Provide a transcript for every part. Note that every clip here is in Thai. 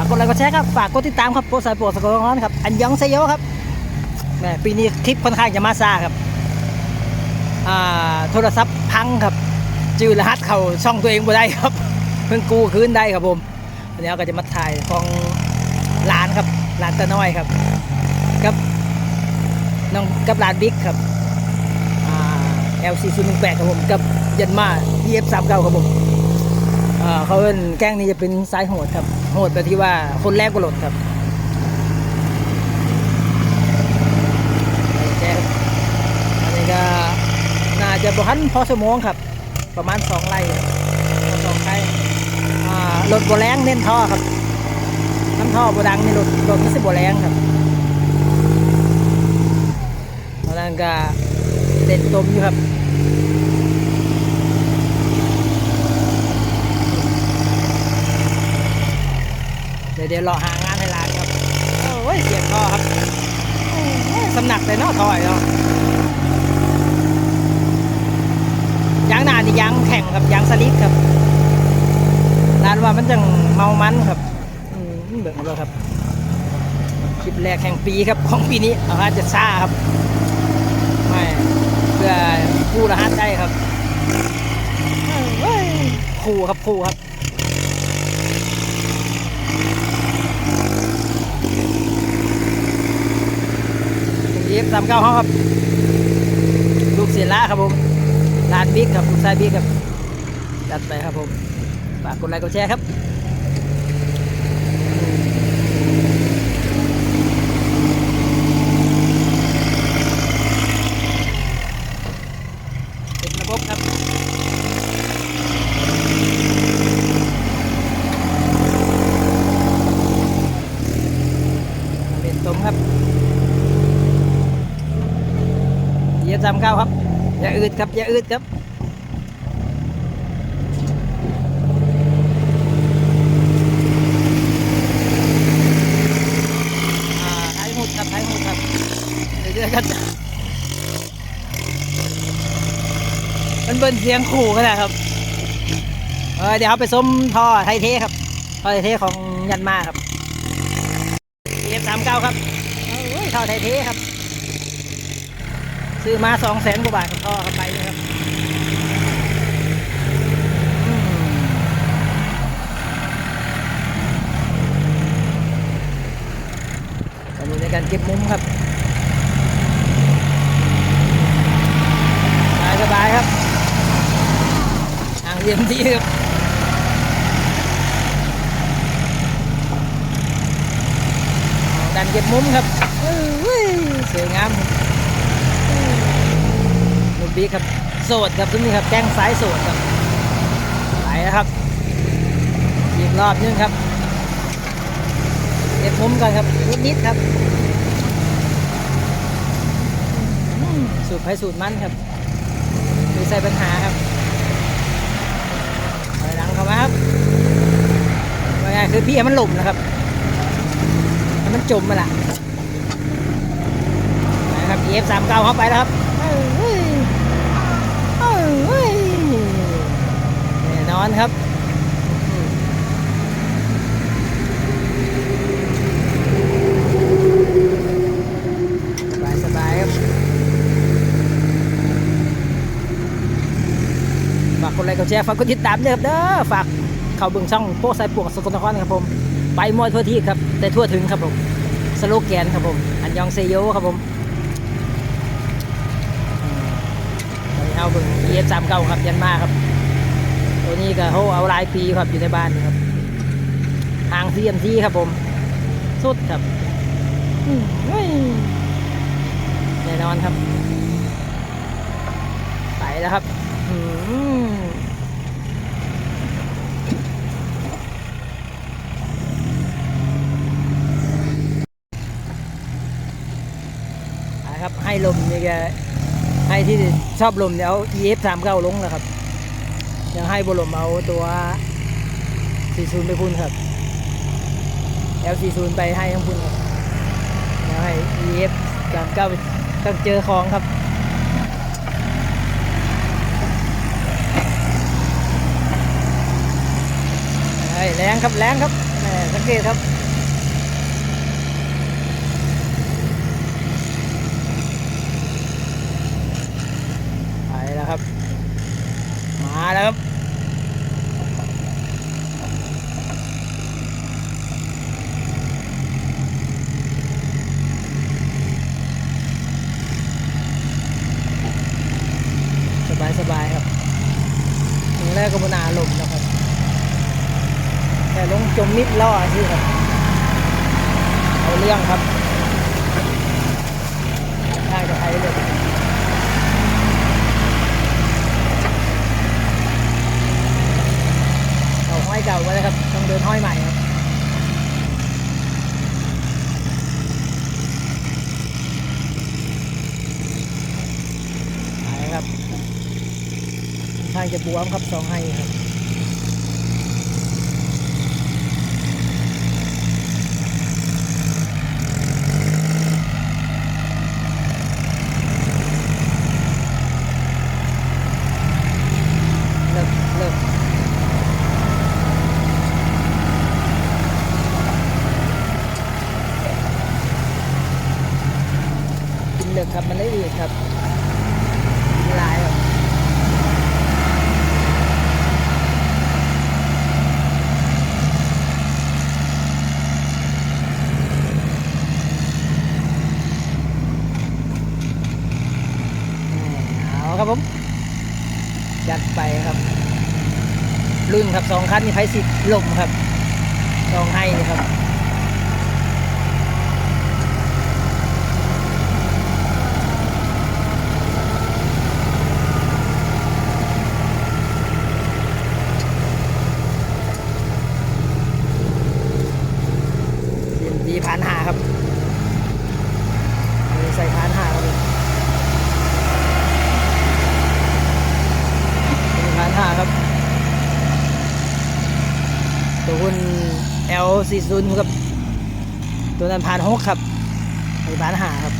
ากกดไลค์กดแชร์ครับฝากกดติดตามครับโปรสายโปรดสกลนครครับอันยองเซโยครับแหมปีนี้คลิปค่อนข้างจะมาซาครับอ่าโทรศัพท์พังครับ จือรหัสเขาช่องตัวเองบ่ได้ครับ เพิ่งกู้คืนได้ครับผมวันนี้เราก็จะมาถ่ายของร้านครับร้านตะน้อยครับกับน้องกับร้านบิ๊กครับอ่า LC 0 1 8ครับผมกับยันมา EF 3 9ครับผม เขาเป็นแก้งนี้จะเป็นสายโหดครับ โหดแบบที่ว่าคนแรกก็หลดครับแจ้งอันนี้ก็น่าจะบทันพอสมองครับ ประมาณสองไร่สองไร่อ่ารถบัวแรงเน้นท่อครับน้ำท่อบัวดังนี่รถรถไม่ใช่บัวแรงครับตอนนั้นก็เด่นตมอยู่ครับ เดี๋ยวรอหางานให้ร้านครับ โอ้ยเสียงท่อครับสำหนักเลยเนาะท่อยเนาะยางหนานี่ยางแข็งครับยางสลิดครับร้านว่ามันจังเมามันครับอืมเบิ่งเอาเลยครับคลิปแรกแห่งปีครับของปีนี้อาจจะซ่าครับไม่เพื่อผู้รหัสได้ครับเฮ้ยคู่ครับคู่ครับ เอฟสามเก้าห้องครับ ลูกเสียละครับผมลานบิ๊กครับลูกชายบิ๊กครับ จัดไปครับผม ฝากกดไลค์กดแชร์ครับ เป็นระบบครับ เป็นตมครับ เหยียบสามเก้าครับ อย่าอืดครับ อย่าอืดครับอ่าท้ายหุดครับท้ายหุดครับเรื่อยๆครับมันเบิ้ลเสียงขู่กันนะครับเออเดี๋ยวเขาไปส้มท่อไทยเทครับท่อไทยเทของยันมาครับเอฟสามเก้าครับโอ้ยท่อไทยเทครับ ซื้อมาสองแสนกว่าบาทกับท่อเข้าไปนะครับอืมอันนี้ในการเก็บมุมครับสบายสบายครับอ่างเรียมที่ครับการเก็บมุมครับเอ้ยสวยงาม ปีครับโสดครับทุกนี้ครับแก้งซ้ายโสดครับไปแล้วครับอีกรอบนึงครับเก็บมุมก่อนครับนิดๆครับสูตรไผ่สูตรมันครับดูใส่ปัญหาครับถอยหลังเข้ามาครับว่าไงคือพี่มันหล่มนะครับ มันจมมาละนะครับ EF 3 9เข้าไปแล้วครับ เอ้ยเอ้ยแน่น อนครับสบายครับฝากกดไลค์กดแชร์ฝากกดติดตามด้วยครับเด้อฝากเข้าเบิ่งช่องโป๊ะสายปวกสกลนครครับผม ไปมวยทั่วที่ครับ แต่ทั่วถึงครับผมสโลแกนครับผม อันยองเซโยครับผมเอาเบิ่ง EF 3 9ครับยันมาครับ ตัวนี้ก็โหเอาลายปีครับอยู่ในบ้านครับทาง CMC ครับผม สุดครับอืมเฮ้ยแน่นอนครับ ไปแล้วครับอืมไปครับให้ลมนี่แกให้ที่ชอบลมเนี่ยเอา EF 3 9ลงนะครับ ยังให้บลมเอาตัว 40 ไปพุ่นครับ L40 ไปให้ทั้งพุ่นครับยังให้ EF 3 9ไปต้องเจอของครับเฮ้ยแรงครับแรงครับสังเกตครับ ไปแล้วครับ มาแล้วครับ สบายสบายครับถึงแรกก็บนาลมนะครับ แต่ ลงจมนิดล่อสิครับเอาเรื่องครับทางจะไปเลยเอาห้อยเก่าไว้เลยครับ ต้องเดินห้อยใหม่ครับไปครับทางจะบวมครับสองให้ครับ เลิกเลิกกิน เลิกครับ มันละเอียดครับหลายครับเอาครับผมจัดไปครับ รุ่นครับสองคันนี่ไฟสิทธิ์ลมครับสองให้นี่ครับดีผ่านหา ครับมีใส่ฐานหาครับผมดีผ่านหาครับ ตัวหุ้น L40 ครับ ตัวนั้นผ่านหกครับไอ้ผ่านหาครับ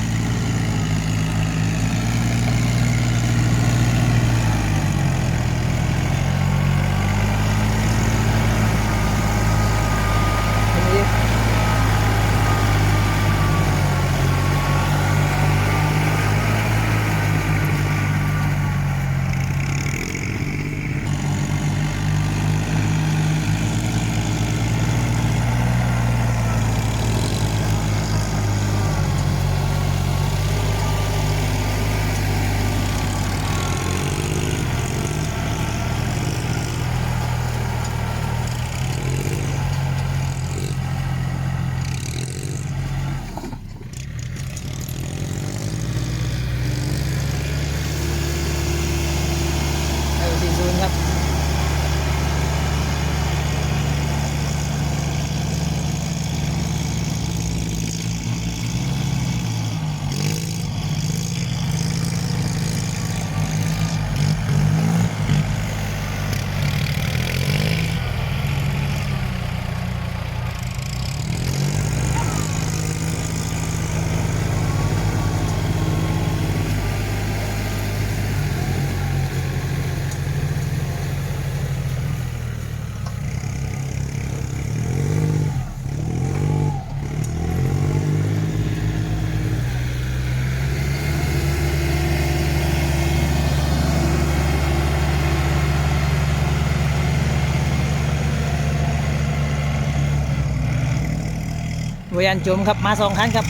วียนจมครับมาสองคันครับ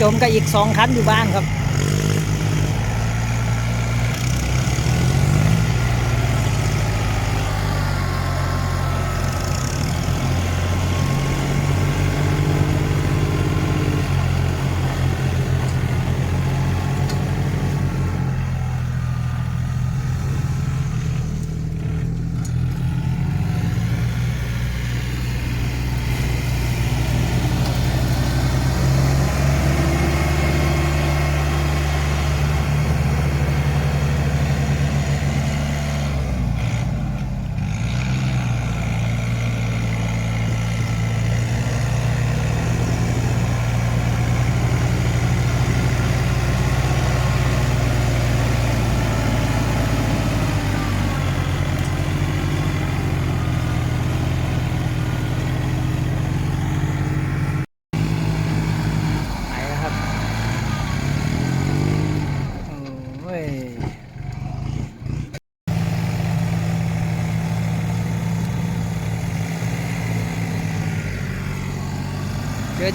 จมก็อีกสองคันอยู่บ้านครับ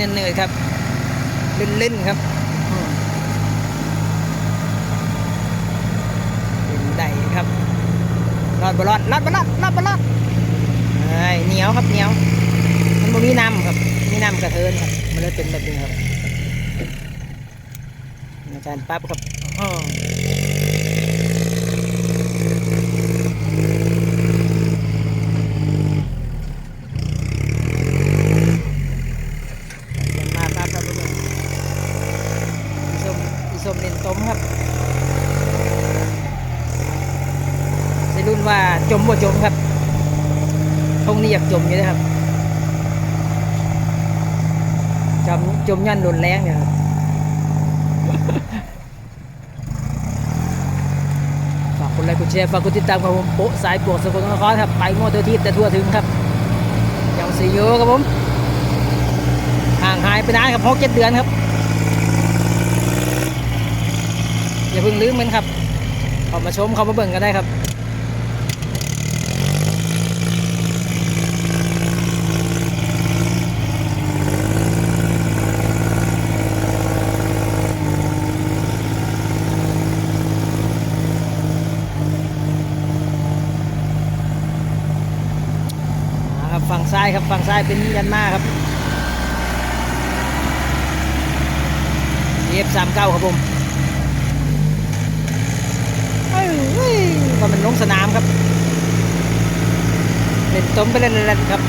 ดินเหนื่อยครับ เล่นๆครับเล่นได้ครับรอดบรอดรอดบรอดรอดบรอดเอ้ยเหนียวครับเหนียว มันบ่มีน้ำครับมีน้ำกระเทินครับ มันเลยเป็นแบบนี้ครับอาจารย์ปั๊บครับอ้อเรียนมาปั๊บครับผมอีส้มอีส้มเน้นต้มครับใส่รุ่นว่าจมบ่จมครับ ทงนี้อยากจมอยู่เลยครับจมจมยันโดนแรงเนี่ยครับฝากกดไลค์กดแชร์ฝากกดติดตามครับผมโป๊ะสายปวกสกลนครครับไปงวดตัวทีแต่ทั่วถึงครับยังสีโยครับผมห่างหายไปนานครับหกเจ็ดเดือนครับอย่าเพิ่งลืมกันครับเข้ามาชมเข้ามาเบิ่งกันได้ครับ ครับฝั่งซ้ายครับฝั่งซ้ายเป็นยันมาครับเอฟสามเก้าครับผมเอ้ยเฮ้ยว่ามันลงสนามครับ เล่นต้มไปเล่นเล่นๆครับ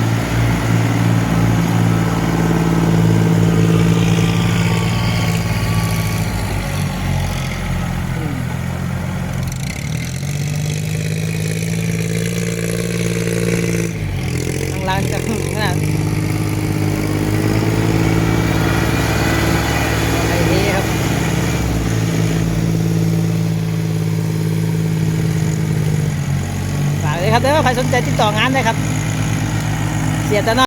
อืมข้างล่างจะขนาดไอ้นี่ครับ ฝากเลยครับเด้อ ใครสนใจติดต่องานได้ครับ เสียตะนอ